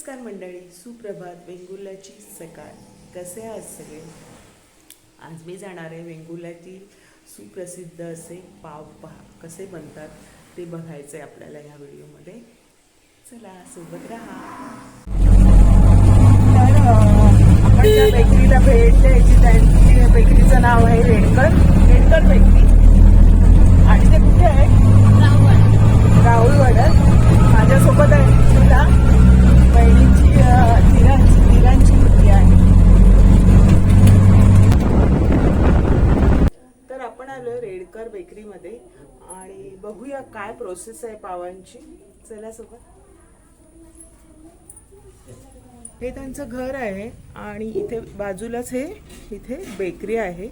नमस्कार मंडळी सुप्रभात वेंगुर्ल्याची सकाळ. कसे आहात सगळे? आज मी जाणार आहे वेंगुर्ल्यातील सुप्रसिद्ध असे पाव पहा. कसे बनतात ते बघायचं आहे आपल्याला ह्या व्हिडिओमध्ये. चला सोबत राहा. तर आपण त्या बेकरीला भेट द्यायची त्यांची बेकरीचं नाव आहे रेडकर. रेडकर बेकरी. आणि ते कुठे आहे? राहुल. वडद. माझ्यासोबत आहे तुला बहिणीची धीरांची धीरांची मुलगी आहे तर आपण आलो रेडकर बेकरीमध्ये आणि बघूया काय प्रोसेस आहे पावांची. चला सोबत. हे त्यांचं घर आहे आणि इथे बाजूलाच हे इथे बेकरी आहे.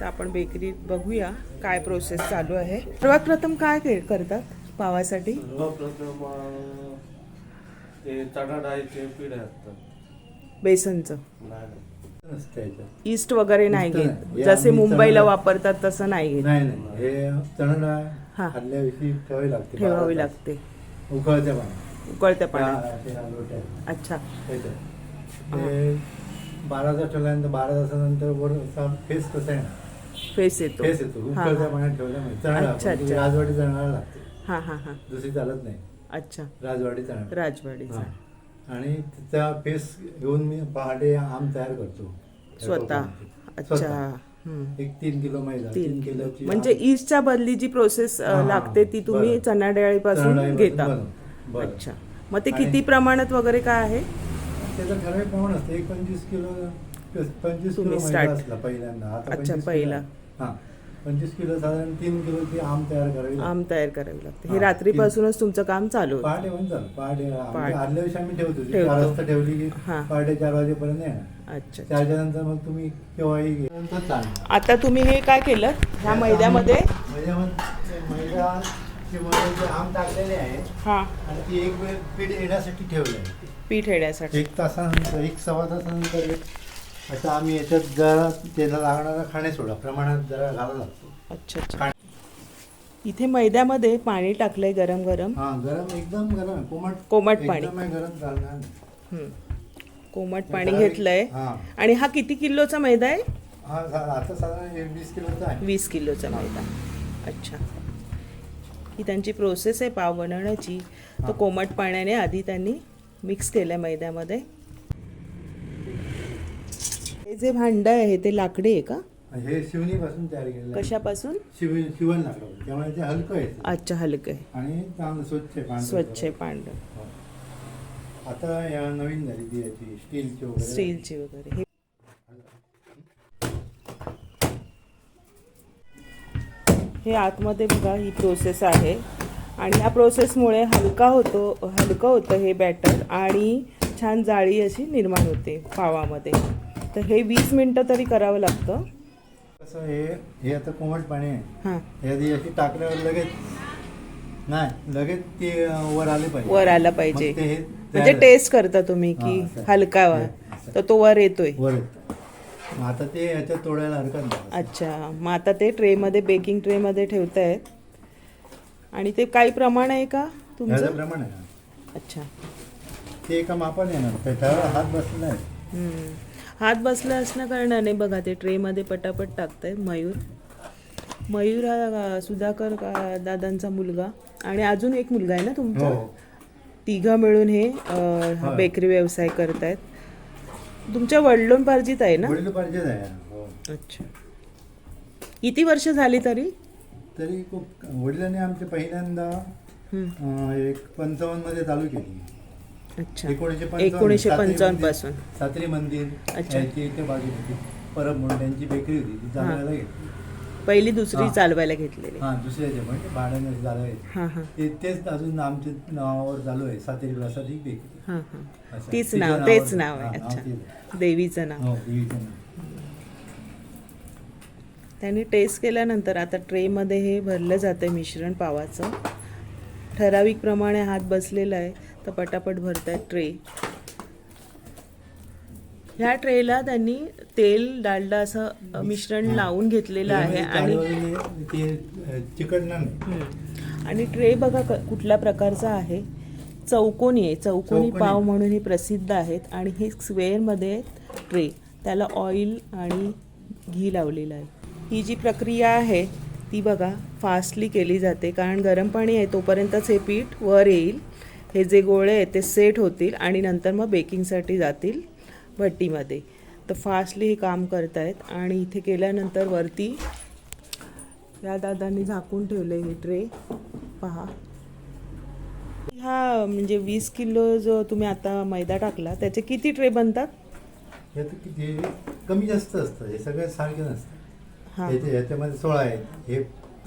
तर आपण बेकरीत बघूया काय प्रोसेस चालू आहे. सर्वात प्रथम काय के- करतात पावासाठी? ते असतात बेसनचं नाही नाही. नसते याच्यात. ईस्ट वगैरे नाही ईस्ट घेत नाही. जसे मुंबईला वापरतात तसं नाही घेत नाही नाही हे हा. ठेवावी लागते ठेवावी बारा तास. लागते उकळत्या पाण्यात उकळत्या पाण्यात त्या- त्या लोट्यात. अच्छा त्याच्यात. ते बारा तास ठेवल्यानंतर बारा तासानंतर वर असा फेस कसा आहे ना फेस येतो फेस येतो हा, उकळत्या हा. पाण्यात ठेवल्यामुळे अच्छा, अच्छा. राजवाडी चणा डाळ लागते हा हा हा दुसरी चालत नाही अच्छा. राजवाडीचा हा. आणि त्याचा फेस घेऊन मी पहाटे आम तयार करतो. स्वतः. अच्छा. स्वतः. हम्म. एक तीन किलो मैदा तीन किलो. किलोची म्हणजे आम- ईस्टच्या बदली जी प्रोसेस हा, लागते ती तुम्ही. चणा डाळीपासून चणाडाळीपासून घेता. बरं. अच्छा. मग ते आणि- किती प्रमाणात वगैरे काय आहे? त्याचं ठराविक प्रमाण असतं. एक पंचवीस किलो पंचवीस तुम्ही किलो start. असला पहिल्यांदा. आता अच्छा, 25 पहिला. हा. पंचवीस किलो साधारण तीन किलोची आम तयार करावी. आम तयार करावी लागते हे हा, रात्रीपासूनच तुमचं काम चालू होतं. पहाटे पण चालू पहाटे पहाटे. आम्ही आदल्या दिवशी आम्ही ठेवतो ती ठेवतो. चार वाजता ठेवली की हा. पहाटे चार वाजेपर्यंत येणार अच्छा चारच्या नंतर मग तुम्ही केव्हाही घे. नंतर चालणार आता तुम्ही हे काय केलं ह्या मैद्यामध्ये मैद्यामध्ये मैदा आम टाकलेले आहे हा आणि ती एक वेळ पीठ येण्यासाठी ठेवलं आहे पीठ येण्यासाठी एक तासानंतर एक सव्वा तासानंतर एक आता आम्ही याच्यात जरा त्याला लागणारा खाणे सोडा. प्रमाणात जरा घालावा लागतो. अच्छा अच्छा. इथे मैद्यामध्ये पाणी टाकलंय गरम गरम. हा गरम एकदम गरम. कोमट कोमट पाणी. एकदम गरम चालणार नाही. हम्म. कोमट पाणी ठराविक- घेतलंय. हा. आणि हा किती किलोचा मैदा आहे? हा सा- आता साधारण एक वीस किलोचा आहे. वीस किलोचा मैदा. अच्छा. ही त्यांची प्रोसेस आहे पाव बनवण्याची. तो. कोमट पाण्याने आधी त्यांनी मिक्स केलं मैद्यामध्ये. हे जे भांड आहे ते लाकडी आहे का? हे शिवणीपासून तयार केलेलं आहे. कशापासून? शिव शिवण लागलं त्यामुळे ते हलकं आहे अच्छा हलकं आहे. आणि चांगलं स्वच्छ आहे पांढरं. स्वच्छ आहे पांढरं. हो. आता या नवीन झाली ती याची स्टीलची वगैरे. स्टीलची वगैरे. हे हे आतमध्ये बघा ही प्रोसेस आहे. आणि ह्या प्रोसेसमुळे हलका होतो हलकं होतं हे बॅटर आणि छान जाळी अशी निर्माण होते पावामध्ये. तर हे वीस मिनटं तरी करावं लागतं. कसं हे हे आता कोमट पाणी आहे. हां. याची अशी टाकल्यावर लगेच नाही लगेच ते वर आले पाहिजे. वर आला पाहिजे. मग ते हे म्हणजे तयार- टेस्ट करता तुम्ही की हां, असं. हलका हे, वा असं. तर तो वर येतोय. वर येतं. मग आता ते याच्यात तोडायला हरकत नाही. अच्छा. मग आता ते ट्रेमध्ये बेकिंग ट्रेमध्ये ठेवतायत. आणि ते काही प्रमाण आहे का तुमचं? ह्याच्याप्रमाणे आहे. अच्छा. ते एका मापाने येणार. त्याच्यावर हात बसलेला आहे. हम्म. हात बसला असण्या कारणाने बघा ते ट्रेमध्ये पटापट टाकताय मयूर. मयूर हा सुधाकर का- दादांचा मुलगा आणि अजून एक मुलगा आहे ना तुमचा? हो. तिघं मिळून हे अ. बेकरी व्यवसाय करतायत. तुमच्या वडिलोंपार्जित आहे ना? वडील पाहिजेच आहे हो. अच्छा. किती वर्ष झाली तरी? तरी खूप वडिलांनी आमचे पहिल्यांदा. अं, एक पंचावन्नमध्ये चालू केली. अच्छा. एकोणीसशे पंचावन्नपासून. सात्री मंदिर अच्छा. यांची इथे बाजू होती परब म्हणून त्यांची बेकरी होती ती चालवायला घेतली. पहिली दुसरी हा. चालवायला घेतलेली. हा दुसऱ्याचे म्हणजे भाड्याने. हां हां. ते तेच अजून आमच्या नावावर चालू आहे सातेरी विलासाची बेकरी. हां हां. असं. तीच तिच्या नाव तेच नाव आहे. नाव अच्छा. तेच. देवीचं नाव. हो देवीचं नाव. त्यांनी टेस्ट केल्यानंतर आता ट्रेमध्ये हे भरलं जातं मिश्रण पावाचं. ठराविक प्रमाणे हात बसलेला आहे. तर पटापट भरतायत ट्रे. ह्या ट्रेला त्यांनी तेल डालडा असं मिश्रण लावून घेतलेलं आहे आणि. आणि ट्रे बघा कुठल्या प्रकारचा आहे. चौकोनी आहे. चौकोनी चौकोनी. पाव म्हणून हे प्रसिद्ध आहेत आणि हे स्क्वेअरमध्ये ट्रे. त्याला ऑइल आणि घी लावलेलं आहे. ही जी प्रक्रिया आहे ती बघा फास्टली केली जाते. कारण गरम पाणी आहे तोपर्यंतच हे पीठ वर येईल. हे जे गोळे आहेत ते सेट होतील आणि नंतर मग बेकिंगसाठी जातील भट्टीमध्ये. तर फास्टली हे काम करतायत आणि इथे केल्यानंतर वरती या दादांनी झाकून ठेवले हे ट्रे. पहा. हा म्हणजे वीस किलो जो तुम्ही आता मैदा टाकला त्याचे किती ट्रे बनतात? हे किती कमी जास्त असतं हे सगळं सारखे नसतं हा. याच्या- याच्यामध्ये सोळा आहेत हे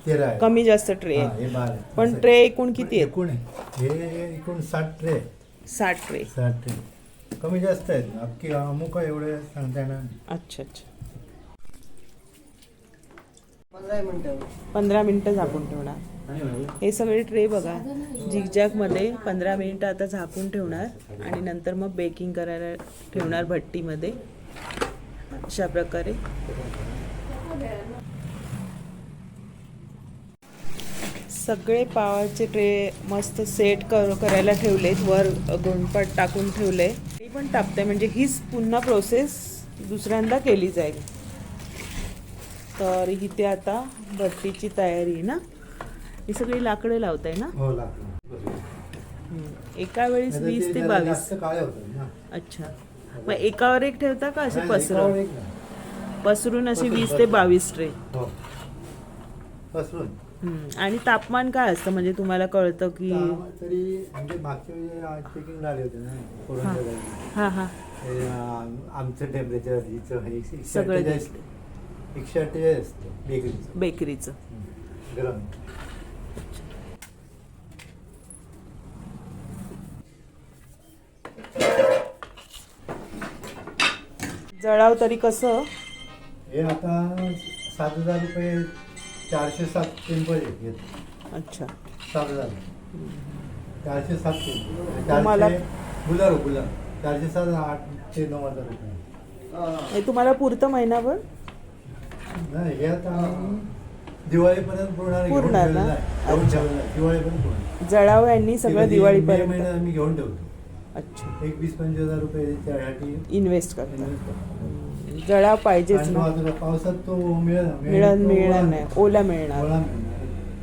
तेरा आहे. कमी जास्त ट्रे. हा, आहेत हे बारा आहे. पण असं ट्रे. एकूण किती आहेत? एकूण आहे. हे एकूण साठ ट्रे आहेत. साठ ट्रे. साठ ट्रे. कमी जास्त आहेत. अख्खी अमुक एवढे सांगता येणार नाही. अच्छा अच्छा. पंधरा मिनिटं. झाकून ठेवणार. हे सगळे ट्रे बघा. झिगझॅगमध्ये पंधरा मिनिटं आता झाकून ठेवणार. आणि नंतर मग बेकिंग करायला ठेवणार भट्टीमध्ये. अशा प्रकारे. सगळे पावाचे ट्रे मस्त सेट कर करायला ठेवलेत. वर गोंडपाट टाकून ठेवले. ती पण टाकते म्हणजे हीच पुन्हा प्रोसेस दुसऱ्यांदा केली जाईल. तर इथे आता भट्टीची तयारी आहे ना? ही सगळी लाकडं लावताय ना? हो. एका वेळेस वीस ते बावीस. अच्छा. मग एकावर एक ठेवता का असे पसरून. पसरून असे वीस ते. बावीस ट्रे. हो. पसरून. आणि तापमान काय असतं? म्हणजे तुम्हाला कळतं की तरी म्हणजे मागच्या चेकिंग झाले होते ना वेळी. हा. हा ते, आमचं टेम्परेचर हिचं एकशे सगळं अठ्ठेचाळीस एकशे अठ्ठेचाळीस असतं बेकरीचं बेकरीचं गरम. जळाव तरी कसं? हे आता सात हजार रुपये चारशे सात टेम्पल घेत अच्छा. सात हजार चारशे सात टेम्पल. तुम्हाला- चारशे गुलार गुलार चारशे सात आठ ते नऊ हजार रुपये. हे. तुम्हाला पुरतं महिनाभर? नाही हे आता आम्ही दिवाळीपर्यंत पूर्ण घेऊन पूर्ण ना? ठेवलेलं आहे. घेऊन अच्छा. ठेवलेलं आहे. दिवाळीपर्यंत पूर्ण जळाव यांनी सगळं कधी मे दिवाळीपर्यंत आम्ही घेऊन ठेवतो. अच्छा. एक वीस पंचवीस हजार रुपये त्यासाठी इन्व्हेस्ट करतो. जळाव पाहिजेच ना. पावसात तो मिळेल मिळत तो मिळणार नाही ओला मिळणार. मिळणार.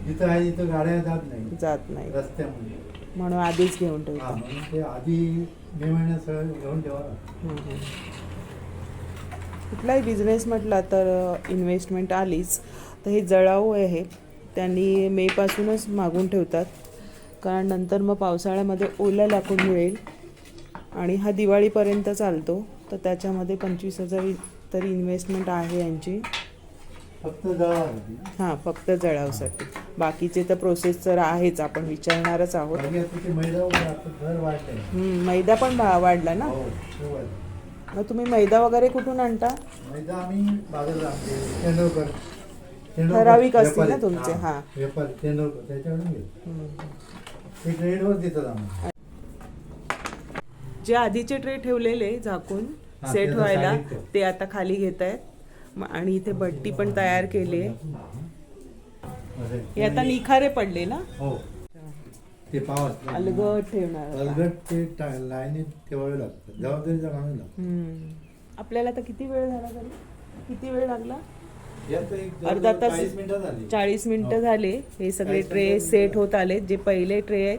जिथं आहे तिथं गाड्या जात नाही. जात नाही. रस्त्यामध्ये. म्हणून आधीच घेऊन हा ठेवतो म्हणून ते आधी मे महिन्यात सगळं घेऊन ठेवा. कुठलाही बिझनेस म्हटला तर इन्व्हेस्टमेंट आलीच. तर हे जळाऊ आहे. त्यांनी मेपासूनच मागून ठेवतात. कारण नंतर मग पावसाळ्यामध्ये ओला लाकूड मिळेल. आणि हा दिवाळीपर्यंत चालतो. तर त्याच्यामध्ये पंचवीस हजार तरी इन्व्हेस्टमेंट आहे यांची. फक्त जळा हां फक्त जळावसाठी. बाकीचे तर प्रोसेस तर आहेच आपण विचारणारच आहोत. बाकी आता ते मैदा वगैरे आता दर वाढलंय. हम्म, मैदा पण भा- वाढला ना? हो ते. मग तुम्ही मैदा वगैरे कुठून आणता? मैदा आम्ही बाजारात आणते तेंडुलकर. तेंडुलकर ठराविक असतील व्यापारी. ना तुमचे, हा. व्यापारी तेंडुलकर त्याच्याकडून घेतो. हम्म. ते ग्रेडवर देतात आम्हाला. जे आधीचे ट्रे ठेवलेले झाकून सेट व्हायला. ते आता खाली घेत आहेत. आणि इथे भट्टी पण तयार केली आहे. हे आता निखारे पडले ना? हो. ते पाव. अलगट ठेवणार. अलगट ते लाईनीत ठेवावे लागतात. जबाबदारीचा. आपल्याला आता किती वेळ झाला तरी? किती वेळ लागला? अर्धा तास- चाळीस मिनिटं झाली. चाळीस मिनिटं हो. झाले. हे सगळे ट्रे सेट होत आले जे पहिले ट्रे आहेत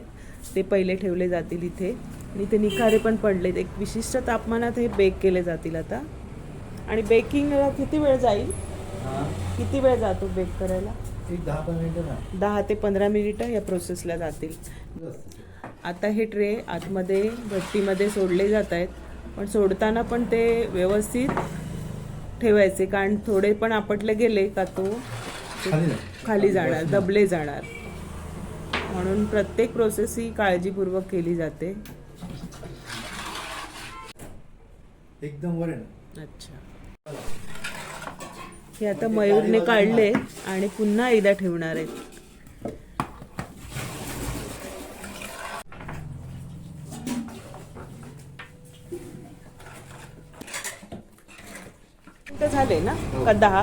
ते पहिले ठेवले जातील इथे. आणि इथे निखारे पण पडलेत. एक विशिष्ट तापमानात हे बेक केले जातील आता. आणि बेकिंगला किती वेळ जाईल. किती वेळ जातो बेक करायला? दहा ते पंधरा मिनिटं या प्रोसेसला जातील. आता हे ट्रे आतमध्ये भट्टीमध्ये सोडले जात आहेत. पण सोडताना पण ते व्यवस्थित ठेवायचे. कारण थोडे पण आपटले गेले का तो. खाली जाणार. दबले जाणार. म्हणून प्रत्येक प्रोसेस ही काळजीपूर्वक केली जाते. एकदम वर आहे ना. अच्छा. हे आता मयूरने काढले आणि पुन्हा एकदा ठेवणार आहेत. झाले ना? का दहा?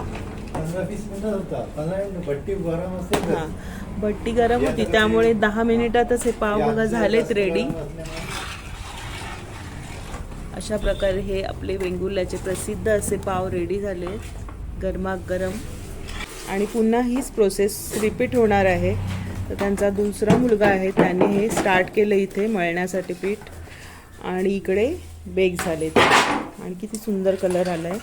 पंधरा वीस मिनिटं होता. पंधरा मिनिटं. भट्टी गरम असते हां. भट्टी गरम होती त्यामुळे दहा मिनिटातच हे पाव बघा झालेत रेडी अशा प्रकारे हे आपले वेंगुर्ल्याचे प्रसिद्ध असे पाव रेडी झाले. गरमागरम आणि पुन्हा हीच प्रोसेस रिपीट होणार आहे. तर त्यांचा दुसरा मुलगा आहे त्याने हे स्टार्ट केलं इथे मळण्यासाठी पीठ. आणि इकडे बेक झाले ते. आणि किती सुंदर कलर आला. आहे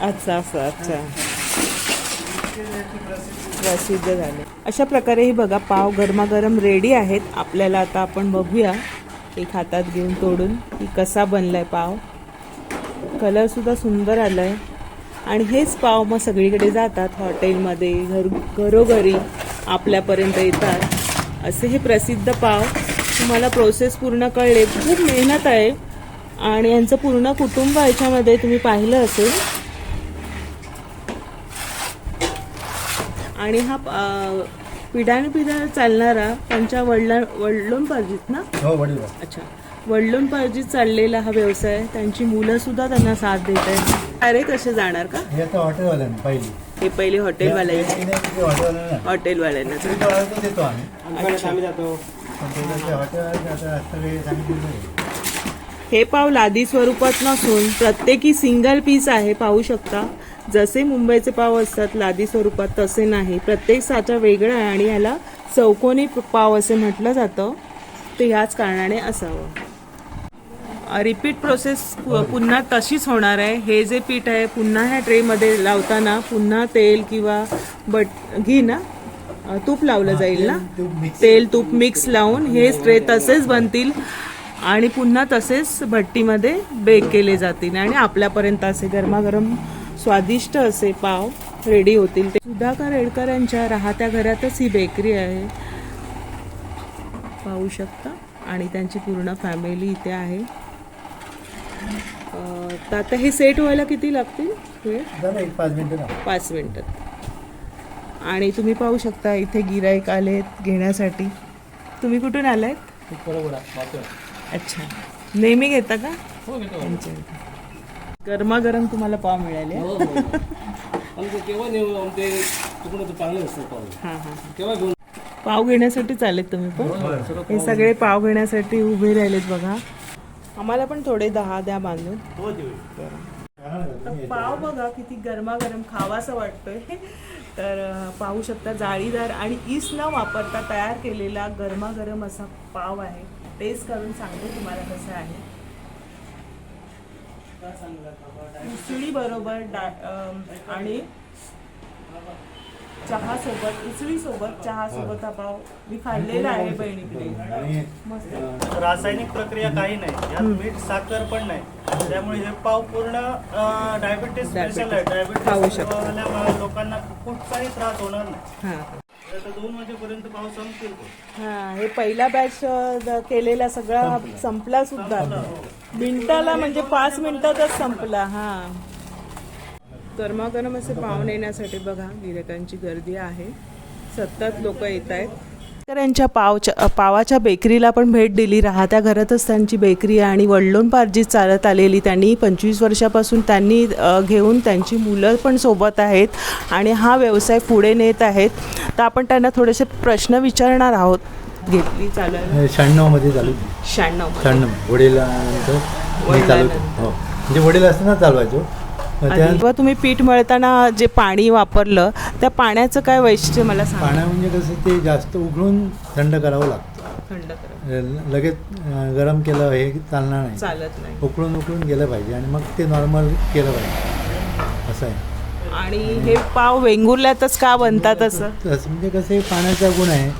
अच्छा असं अच्छा. प्रसिद्ध झाले. अशा प्रकारे ही बघा पाव गरमागरम रेडी आहेत. आपल्याला आता आपण बघूया. एक हातात घेऊन तोडून की कसा बनलाय पाव. कलर सुद्धा सुंदर आलाय. आणि हेच पाव मग सगळीकडे जातात. हॉटेलमध्ये घर घरोघरी आपल्यापर्यंत येतात. असे हे प्रसिद्ध पाव. तुम्हाला प्रोसेस पूर्ण कळले. खूप मेहनत आहे. आणि यांचं पूर्ण कुटुंब याच्यामध्ये तुम्ही पाहिलं असेल. आणि हा अं, पिढ्यानपिढ्या चालणारा त्यांच्या वडिला वडिलोंपार्जित ना? हो वडील. अच्छा. वडिलोंपार्जित चाललेला हा व्यवसाय त्यांची मुलं सुद्धा त्यांना साथ देत आहेत. अरे कसे जाणार का? हे पहिली. हे पहिले हॉटेलवाले हॉटेलवाल्यांना हे पाव लादी स्वरूपात नसून प्रत्येकी सिंगल पीस आहे पाहू शकता. जसे मुंबईचे पाव असतात लादी स्वरूपात तसे नाही. प्रत्येक साचा वेगळा आहे आणि याला चौकोनी पाव असे म्हटलं जातं. ते ह्याच कारणाने असावं. रिपीट प्रोसेस पुन्हा तशीच होणार आहे. हे जे पीठ आहे पुन्हा ह्या ट्रेमध्ये लावताना पुन्हा तेल किंवा बट घी ना तूप लावलं जाईल ना. तेल तूप मिक्स लावून हे ट्रे तसेच बनतील आणि पुन्हा तसेच भट्टीमध्ये बेक केले जातील आणि आपल्यापर्यंत असे गरमागरम स्वादिष्ट असे पाव रेडी होतील. ते सुधाकर रेडकर यांच्या राहत्या घरातच ही बेकरी आहे. पाहू शकता. आणि त्यांची पूर्ण फॅमिली इथे आहे. तर आता हे सेट व्हायला किती लागतील? वेळ? पाच मिनिटं पाच मिनिटात आणि तुम्ही पाहू शकता इथे गिराईक आलेत घेण्यासाठी. तुम्ही कुठून आलायत? अच्छा. नेहमी घेता का? इथे. गरमागरम तुम्हाला पाव मिळाले. आमचं केव्हा नेऊ आमचे तुकडं चांगले हां हां केव्हा घेऊन पाव घेण्यासाठी चालेत तुम्ही पण? हे सगळे पाव घेण्यासाठी उभे राहिलेत बघा. आम्हाला पण थोडे दहा द्या बांधून. तर पाव बघा किती गरमागरम खावासा वाटतोय. तर अं, पाहू शकता जाळीदार आणि ईस न वापरता तयार केलेला गरमागरम असा पाव आहे. टेस्ट करून सांगते तुम्हाला कसं आहे. उसळी बरोबर डा- आणि चहा सोबत उसळी सोबत चहा सोबत हा. पाव मी खाल्लेला आहे बहिणीकडे. मस्त. रासायनिक प्रक्रिया काही नाही. यात मीठ साखर पण नाही. त्यामुळे हे पाव पूर्ण डायबिटीस स्पेशल आहे. खाऊ शकतो. डायबिटीस लोकांना कुठचाही त्रास होणार नाही. हां. दोन वाजेपर्यंत. हा हे पहिला बॅच केलेला सगळा संपला. सुद्धा. मिनिटाला म्हणजे पाच मिनिटातच संपला हा. गरमागरम असे पाव नेण्यासाठी बघा गिरायकांची गर्दी आहे. सतत लोक येत आहेत तर यांच्या पावच्या पावाच्या बेकरीला पण भेट दिली. राहत्या घरातच त्यांची बेकरी आहे आणि वडलोणपार्जित चालत आलेली त्यांनी. पंचवीस वर्षापासून त्यांनी घेऊन त्यांची मुलं पण सोबत आहेत आणि हा व्यवसाय पुढे नेत आहेत. तर आपण त्यांना थोडेसे प्रश्न विचारणार आहोत. घेतली चालू शहाण्णव. मध्ये चालू शहाण्णव शहाण्णव चालवतो हो. म्हणजे वडील असताना चालवायचो. जेव्हा तुम्ही पीठ मळताना जे पाणी वापरलं त्या पाण्याचं काय वैशिष्ट्य मला सांगा? पाण्या म्हणजे कसं ते जास्त उघडून थंड करावं लागतं. थंड करा ल- लगेच अं, गरम केलं हे चालणार नाही. चालत नाही. उकळून उकळून गेलं पाहिजे आणि मग ते नॉर्मल केलं पाहिजे. असं आहे. आणि हे पाव वेंगुर्ल्यातच का बनतात असं? तसं म्हणजे कसं आहे पाण्याचा गुण आहे.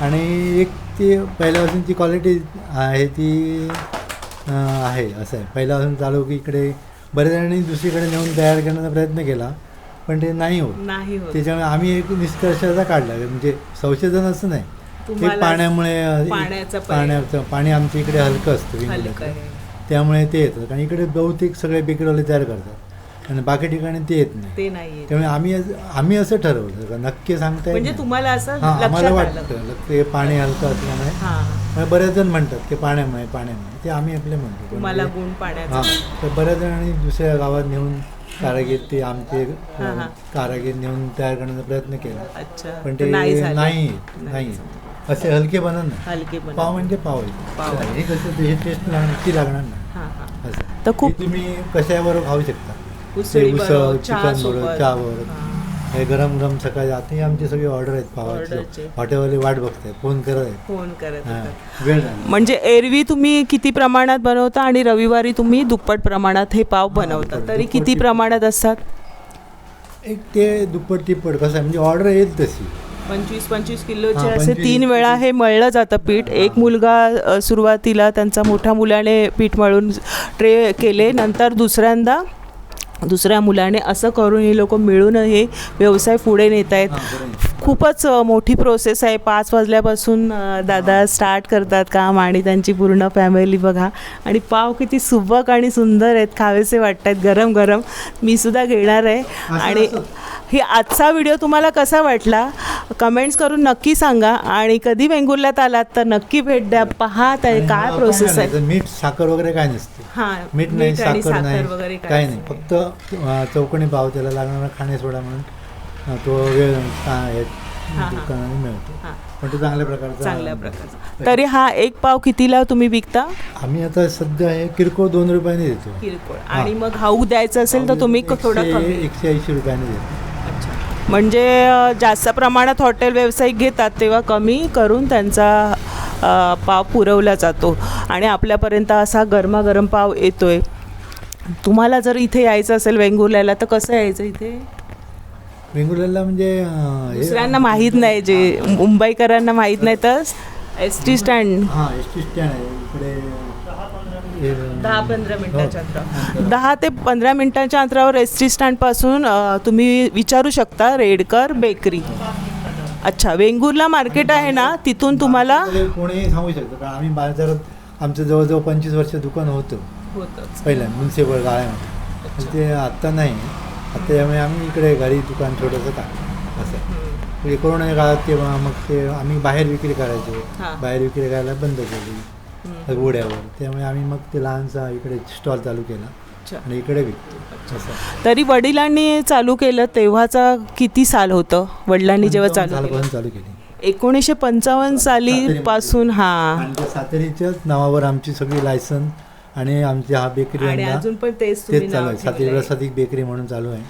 आणि एक ती पहिल्यापासूनची क्वालिटी आहे ती अं, आहे असं आहे. पहिल्यापासून चालू की इकडे बऱ्याच जणांनी दुसरीकडे नेऊन तयार करण्याचा प्रयत्न केला पण ते नाही होत. नाही होत. त्याच्यामुळे आम्ही एक निष्कर्ष असा काढला. म्हणजे संशोधन असं नाही. ते पाण्यामुळे पाण्याचं पाणी. आमच्या इकडे हलकं असतं त्यामुळे ते येतं. कारण इकडे बहुतेक सगळे बेकरीवाले तयार करतात. आणि बाकी ठिकाणी ते येत नाही. ते नाही येत. त्यामुळे आम्ही आम्ही असं ठरवलं का नक्की सांगता येत म्हणजे नाही. तुम्हाला असं हा आम्हाला लक्षात आलं. वाटतं ते पाणी हलकं असल्यामुळे. हा. बरेच जण म्हणतात की पाण्यामुळे पाण्यामुळे. ते आम्ही आपले म्हणतो. पण तुम्हाला ते- गुण हा पाण्याचा तर बऱ्याच जणांनी दुसऱ्या गावात नेऊन कारागीर ते आमचे हा, हा. कारागीर नेऊन तयार करण्याचा प्रयत्न केला. अच्छा पण तर ते नाही झालं. नाही. असे हलके बनत नाही. हलके पण पाव म्हणजे पाव पाव. आहे. हे कसं ते टेस्ट लागणार ती लागणार नाही. हा हा. असं. तर खूप हे तुम्ही कशाबरोबर खाऊ शकता? उसळी चिकन. बरोबर. हा. हे गरम गरम सकाळी आता ही आमची सगळी ऑर्डर आहेत. पावाची हॉटेलवाले वाट बघतायत फोन करत आहेत फोन करत. वेळ म्हणजे एरवी तुम्ही किती प्रमाणात बनवता आणि रविवारी तुम्ही दुप्पट प्रमाणात हे पाव बनवता तरी किती. प्रमाणात असतात एक ते दुप्पट तिप्पट कसं आहे म्हणजे ऑर्डर येईल तशी पंचवीस पंचवीस किलोचे असे 25 तीन वेळा हे मळलं जातं पीठ एक मुलगा सुरुवातीला त्यांचा मोठ्या मुलाने पीठ मळून ट्रे केले नंतर दुसऱ्यांदा दुसऱ्या मुलाने असं करून हे लोक मिळून हे व्यवसाय पुढे नेत आहेत खूपच मोठी प्रोसेस आहे. पाच वाजल्यापासून दादा स्टार्ट करतात काम आणि त्यांची पूर्ण फॅमिली बघा. आणि पाव किती सुबक आणि सुंदर आहेत खावेसे वाटत आहेत गरम गरम. मी सुद्धा घेणार आहे. आणि ही आजचा व्हिडिओ तुम्हाला कसा वाटला? कमेंट्स करून नक्की सांगा. आणि कधी वेंगुर्ल्यात आलात तर नक्की भेट द्या. आहे आणि काय प्रोसेस काय आहे. मीठ साखर वगैरे काय नसते. हां मीठ नाही साखर नाही. काही नाही. फक्त चौकणी पाव त्याला लागणारा खाणे सोडा म्हणून तो वेळ सा- हे हा. दुकानाने मिळतो. हां. पण तो चांगल्या प्रकारचा चांगल्या प्रकारचा. तरी हा एक पाव कितीला तुम्ही विकता? आम्ही आता सध्या हे किरकोळ दोन रुपयाने देतो. किरकोळ. आणि मग हाऊ द्यायचं असेल तर तुम्ही क- थोडं एकशे- कमी. एकशे ऐंशी रुपयाने देतो. म्हणजे अ, जास्त प्रमाणात हॉटेल व्यावसायिक घेतात तेव्हा कमी करून त्यांचा अ, पाव पुरवला जातो. आणि आपल्यापर्यंत असा गरमागरम पाव येतोय. तुम्हाला जर इथे यायचं असेल वेंगुर्ल्याला तर कसं यायचं इथे? वेंगुर्ल्याला म्हणजे अं, हे- दुसऱ्यांना माहीत नाही जे मुंबईकरांना माहीत नाही तर एस टी स्टँड. हा एस टी स्टँड आहे. इकडे हे- दहा पंधरा मिनिटाच्या हो. अंतरावर. दहा ते पंधरा मिनिटाच्या अंतरावर एस टी स्टँडपासून अ, तुम्ही विचारू शकता रेडकर बेकरी. अच्छा वेंगुर्ला मार्केट आहे ना तिथून तुम्हाला कोणीही सांगू शकतो कारण आम्ही बाजारात आमचं जवळजवळ पंचवीस वर्ष दुकान होतं. होतं पहिल्या म्युन्सिपल गाळ्यामध्ये. पण ते आत्ता नाही. आता त्यामुळे आम्ही इकडे घरी दुकान छोटंसं टाकलं असं. म्हणजे कोरोना काळात तेव्हा मग ते आम्ही बाहेर विक्री करायचो. हां. बाहेर विक्री करायला बंद केली. घोड्यावर त्यामुळे आम्ही मग ते लहानसा इकडे स्टॉल चालू केला आणि इकडे विकतो. असं. तरी वडिलांनी चालू केलं तेव्हाचा किती साल होतं? वडिलांनी जेव्हा चालू चालू केली. एकोणीसशे पंचावन्न साली पासून हा. आणि ते सातेरीच्याच नावावर आमची सगळी लायसन आणि आमची हा बेकरी आणि अजून पण तेच चालू आहे. सदिक बेकरी म्हणून चालू आहे.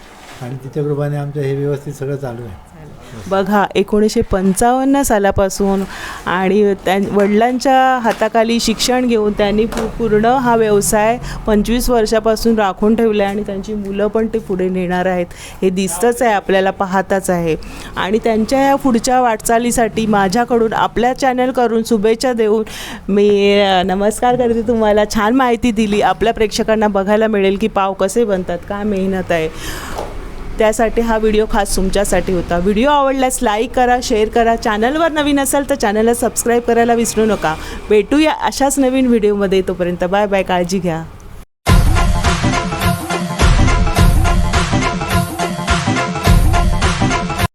आणि तिच्या कृपाने आमचं हे व्यवस्थित सगळं चालू आहे. बघा एकोणीसशे पंचावन्न सालापासून आणि त्या वडिलांच्या हाताखाली शिक्षण घेऊन त्यांनी पू पूर्ण हा व्यवसाय पंचवीस वर्षापासून राखून ठेवला आहे आणि त्यांची मुलं पण ते पुढे नेणार आहेत. हे दिसतंच आहे आपल्याला पाहताच आहे. आणि त्यांच्या या पुढच्या वाटचालीसाठी माझ्याकडून आपल्या चॅनल करून शुभेच्छा देऊन मी नमस्कार करते. तुम्हाला छान माहिती दिली. आपल्या प्रेक्षकांना बघायला मिळेल की पाव कसे बनतात काय मेहनत आहे. त्यासाठी हा व्हिडिओ खास तुमच्यासाठी होता. व्हिडिओ आवडल्यास लाईक करा शेअर करा. चॅनलवर नवीन असाल तर चॅनलला सबस्क्राईब करायला विसरू नका. भेटूया अशाच नवीन व्हिडिओमध्ये तोपर्यंत बाय बाय काळजी घ्या.